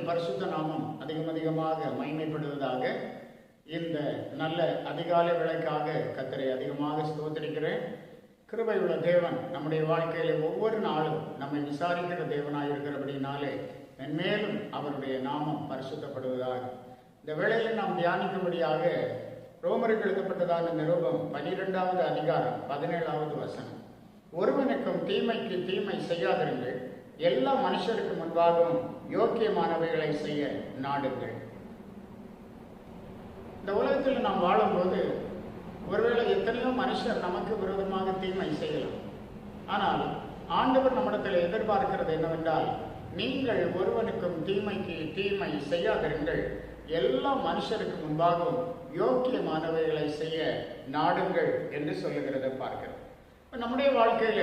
கர்த்தரின் பரிசுத்த நாமம் அதிகம் அதிகமாக மகிமைப்படுவதாக இந்த நல்ல அதிகாலை விளக்காக கத்தரை அதிகமாக ஸ்தோத்திரிக்கிறேன். கிருபை உள்ள தேவன் நம்முடைய வாழ்க்கையில ஒவ்வொரு நாளும் நம்மை விசாரிக்கிற தேவனாக இருக்கிறபடினாலே மென்மேலும் அவருடைய நாமம் பரிசுத்தப்படுவதாக. இந்த வேளையில் நாம் தியானிக்கும்படியாக ரோமருக்கு எழுதப்பட்டதான நிரூபம் பனிரெண்டாவது அதிகாரம் பதினேழாவது வசனம். ஒருவனுக்கும் தீமைக்கு தீமை செய்யாதிருங்கள். எல்லா மனுஷருக்கு முன்பாகவும் யோக்கியமானவைகளை செய்ய நாடுங்கள். இந்த உலகத்தில் நாம் வாழும்போது ஒருவேளை எத்தனையோ மனுஷர் நமக்கு விரோதமாக தீமை செய்யலாம். ஆனால் ஆண்டவர் நம்மிடத்தில் எதிர்பார்க்கிறது என்னவென்றால் நீங்கள் ஒருவனுக்கும் தீமைக்கு தீமை செய்யாதிருங்கள். எல்லா மனுஷருக்கு முன்பாகவும் யோக்கியமானவைகளை செய்ய நாடுங்கள் என்று சொல்லுகிறத பார்க்கிறோம். இப்போ நம்முடைய வாழ்க்கையில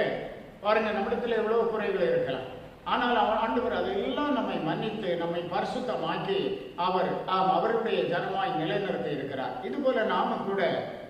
பாருங்க நம்மிடத்தில் எவ்வளவு குறைகள் இருக்கலாம். ஆனால் அவர் ஆண்டவர் அதெல்லாம் நம்மை மன்னித்து நம்மை பரிசுத்தமாக்கி அவர் ஆம் அவருடைய ஜனமாய் நிலைநிறுத்தி இருக்கிறார். இதுபோல நாம கூட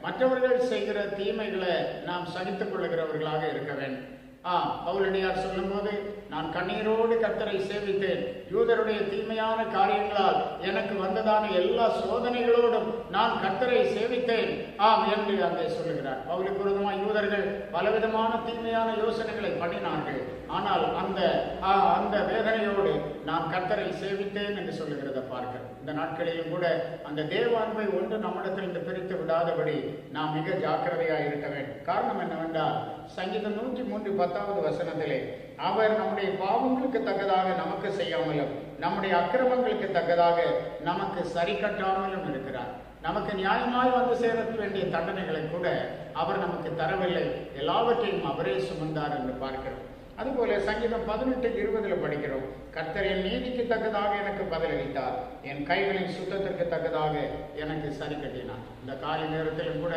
மற்றவர்கள் செய்கிற தீமைகளை நாம் சகித்துக் கொள்ளுகிறவர்களாக இருக்க வேண்டும். ஆ பவுலடியார் சொல்லும்போது நான் கண்ணீரோடு கர்த்தரை சேவித்தேன். யூதருடைய தீமையான காரியங்களால் எனக்கு வந்ததான எல்லா சோதனைகளோடும் நான் கர்த்தரை சேவித்தேன். ஆம் என்று அங்கே சொல்லுகிறார். பவுலுக்கு விரோதமாக யூதர்கள் பலவிதமான தீமையான யோசனைகளை பண்ணினார்கள். ஆனால் அந்த ஆ, அந்த வேதனையோடு நான் கர்த்தரை சேவித்தேன் என்று சொல்லுகிறத பார்க்க. இந்த நாட்களிலும் கூட அந்த தேவாண்மை ஒன்று நம்மிடத்திலிருந்து பிரித்து விடாதபடி நாம் மிக ஜாக்கிரதையாக இருக்க வேண்டும். காரணம் என்னவென்றால் சங்கீதம் நூற்றி மூன்று பத்தாவது வசனத்திலே அவர் நம்முடைய பாவங்களுக்கு தக்கதாக நமக்கு செய்யாமலும் நம்முடைய அக்கிரமங்களுக்கு தக்கதாக நமக்கு சரி கட்டாமலும் இருக்கிறார். நமக்கு நியாயமாய் வந்து சேர வேண்டிய தண்டனைகளை கூட அவர் நமக்கு தரவில்லை. எல்லாவற்றையும் அவரே சுமந்தார் என்று பார்க்கிறோம். அதுபோல சங்கீதம் பதினெட்டு இருபதுல படிக்கிறோம். கர்த்தர் என் நீதிக்கு தக்கதாக எனக்கு பதிலளித்தார். என் கைகளின் சுத்தத்திற்கு தக்கதாக எனக்கு சரி கட்டினார். இந்த காலை நேரத்திலும் கூட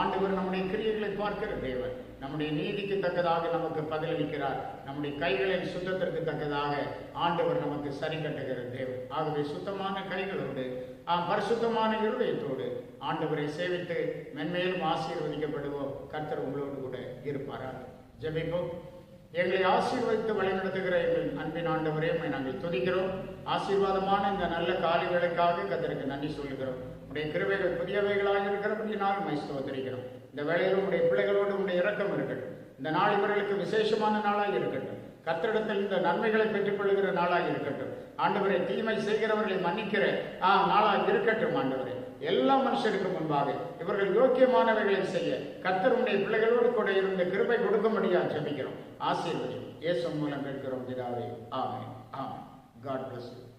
ஆண்டவர் நம்முடைய கிரியைகளை பார்க்கிற தேவன் நம்முடைய நீதிக்கு தக்கதாக நமக்கு பதிலளிக்கிறார். நம்முடைய கைகளின் சுத்தத்திற்கு தக்கதாக ஆண்டவர் நமக்கு சரி கட்டுகிற தேவன். ஆகவே சுத்தமான கைகளோடு ஆம் பரிசுத்தமான இருதயத்தோடு ஆண்டவரை சேவித்து மென்மேலும் ஆசீர்வதிக்கப்படுவோம். கர்த்தர் உங்களோடு கூட இருப்பாரா ஜெபிப்போம். எங்களை ஆசீர்வதித்து வழிநடத்துகிற எங்கள் அன்பின் ஆண்டவரே நாங்கள் துதிக்கிறோம். ஆசீர்வாதமான இந்த நல்ல காலை வேலைக்காக கத்தருக்கு நன்றி சொல்லுகிறோம். உடைய கிருவைகள் புதியவைகளாக இருக்கிறபடியினால் உண்மை இந்த வேளையில் உடைய பிள்ளைகளோடு உடைய இரக்கம் இருக்கட்டும். இந்த நாள் இவர்களுக்கு விசேஷமான நாளாக இருக்கட்டும். கத்திரிடத்தில் இந்த நன்மைகளை பெற்றுக்கொள்கிற நாளாக இருக்கட்டும். ஆண்டவரை தீமை செய்கிறவர்களை மன்னிக்கிற ஆ நாளாக இருக்கட்டும் ஆண்டவரே. எல்லா மனுஷருக்கு முன்பாக இவர்கள் யோக்கியமானவைகளை செய்ய கத்தருடைய பிள்ளைகளோடு கூட இருந்த கிருபை கொடுக்கும்படியா ஜெபிக்கிறோம். ஆசீர்வதி இயேசு மூலம் கேட்கிறோம் பிதாவே. ஆமே ஆமே காட் பிளஸ் யூ